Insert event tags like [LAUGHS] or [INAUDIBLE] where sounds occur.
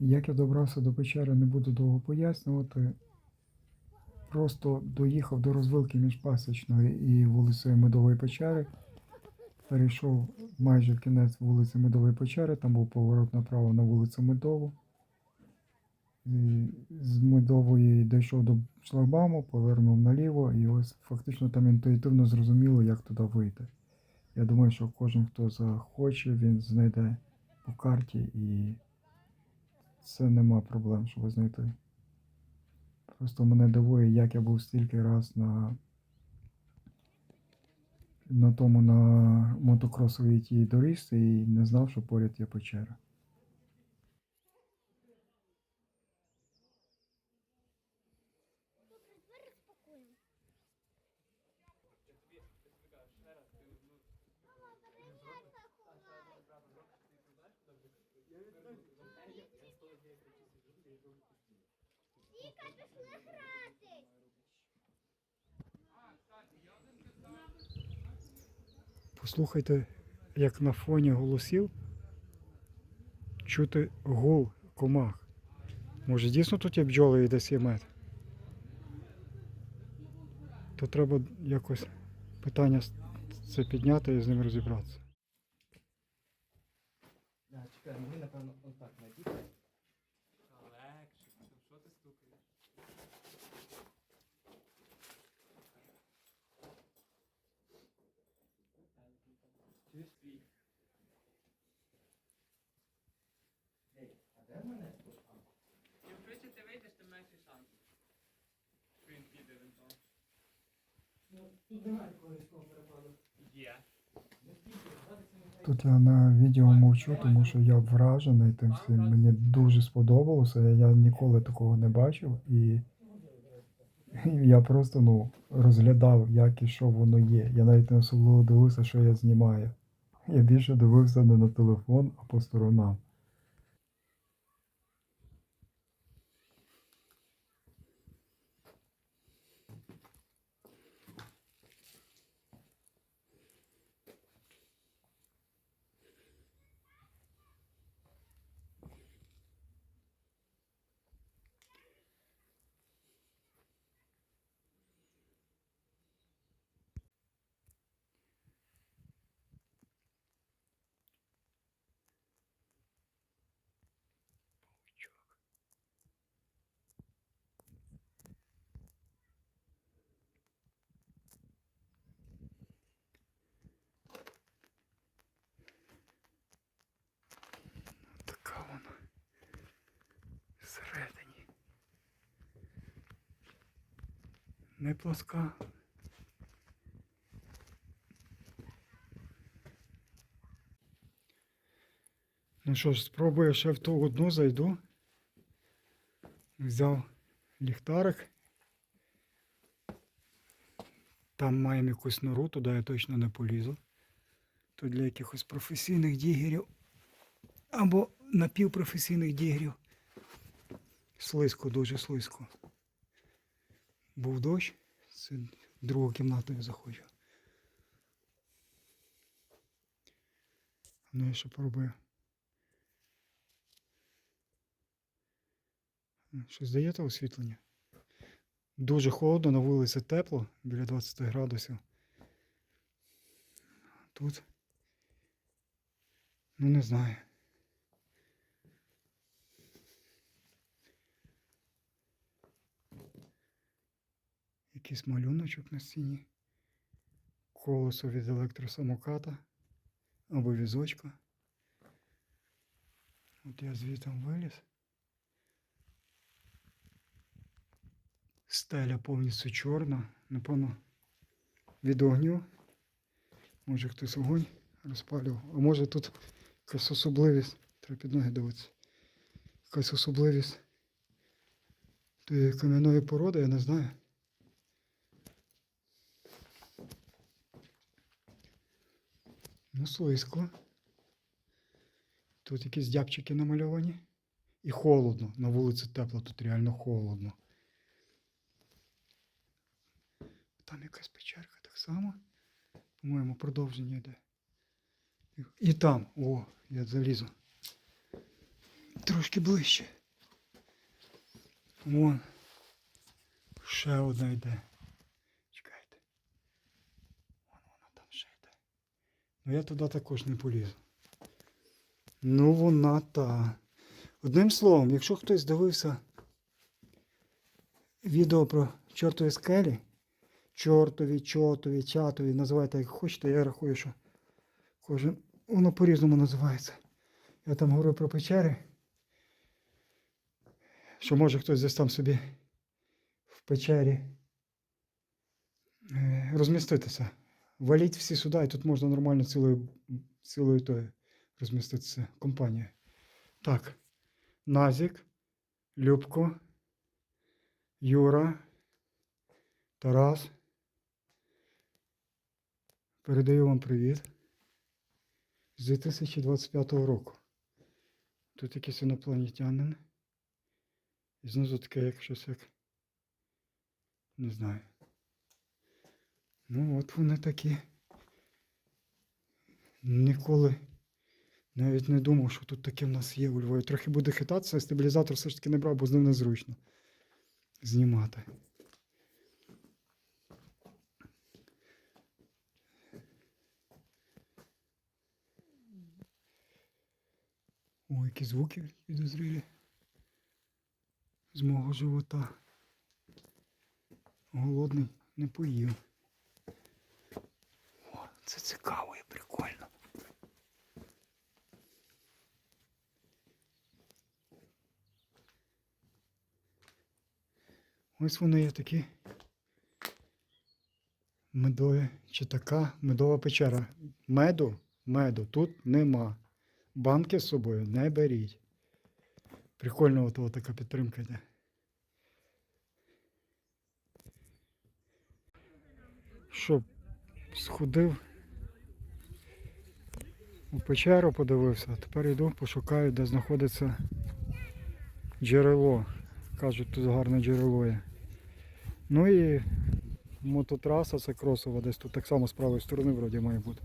Як я добрався до печери, не буду довго пояснювати. Просто доїхав до розвилки між Пасічною і вулицею Медової печери. Перейшов майже кінець вулиці Медової печери, там був поворот направо на вулицю Медову. І з Медової дійшов до шлагбауму, повернув наліво, і ось фактично там інтуїтивно зрозуміло, як туди вийти. Я думаю, що кожен, хто захоче, він знайде по карті і це нема проблем, щоб знайти. Просто мене дивує, як я був стільки раз на, на тому на мотокросовій тій доріжці і не знав, що поряд є печера. Віка, пішли грати. Послухайте, як на фоні голосів чути гул комах. Може, дійсно тут є бджоли і десь є мед? То треба якось питання це підняти і з ним розібратися. Чекай, мені напевно отак надіти. Легше, що ти стукаєш? Чуєш твій? Ей, а де в мене? Чим швидше ти вийдеш, тим менше шансів. Що він піде він там. Ну, тут я на відео мовчу, тому що я вражений тим всім. Мені дуже сподобалося. Я ніколи такого не бачив. І [LAUGHS] я просто ну, розглядав, як і що воно є. Я навіть не особливо дивився, що я знімаю. Я більше дивився не на телефон, а по сторонам. Така вона всередині. Не плоска. Ну що ж, спробую ще в ту одну зайду. Взяв ліхтарик. Там маємо якусь нору, туди я точно не полізу. То для якихось професійних дігерів або напівпрофесійних дігрів. Слизько, дуже слизько. Був дощ, це кімнату я заходжу. Ну я ще пробую. Щось даєте освітлення? Дуже холодно, на вулиці тепло, біля 20 градусів. Тут. Ну не знаю. Якийсь малюночок на стіні. Колесо від електросамоката або візочка. От я звітом виліз. Стеля повністю чорна. Напевно, від огню. Може хтось огонь розпалював. А може тут якась особливість. Треба під ноги дивитися. Якась особливість тієї кам'яної породи, я не знаю. Ну, слизько. Тут якісь дябчики намальовані. І холодно. На вулиці тепло, тут реально холодно. Там якась печерка так само. По-моєму, продовження йде. І- там, о, я залізу. трошки ближче. Вон. Ще одна йде. Чекайте. Вон вона там ще йде. Ну я туди також не полізу. Ну вона та. Одним словом, якщо хтось дивився відео про чортові скелі, чортові, чотові, чатові, називайте як хочете, я рахую, що кожен воно по-різному називається. Я там говорю про печери, що може хтось десь там собі в печері е, розміститися. Валіть всі сюди, і тут можна нормально цілою, цілою тою розміститися компанією. Так, Назік, Любко, Юра, Тарас. Передаю вам привіт з 2025 року. Тут якийсь інопланетянин. І знизу таке як щось як. Не знаю. Ну от вони такі. Ніколи навіть не думав, що тут таке в нас є у Львові. Трохи буде хитатися, стабілізатор все ж таки не брав, бо з ним незручно знімати. О, які звуки підозрілі. З мого живота. Голодний не поїв. Це цікаво і прикольно. Ось вони є такі медові, чи така медова печера. Меду, меду тут нема. Банки з собою не беріть. Прикольно от така підтримка йде. Що, сходив у печеру, подивився, тепер йду, пошукаю, де знаходиться джерело. Кажуть, тут гарне джерело є. Ну і мототраса це кросова, десь тут так само з правої сторони вроді має бути.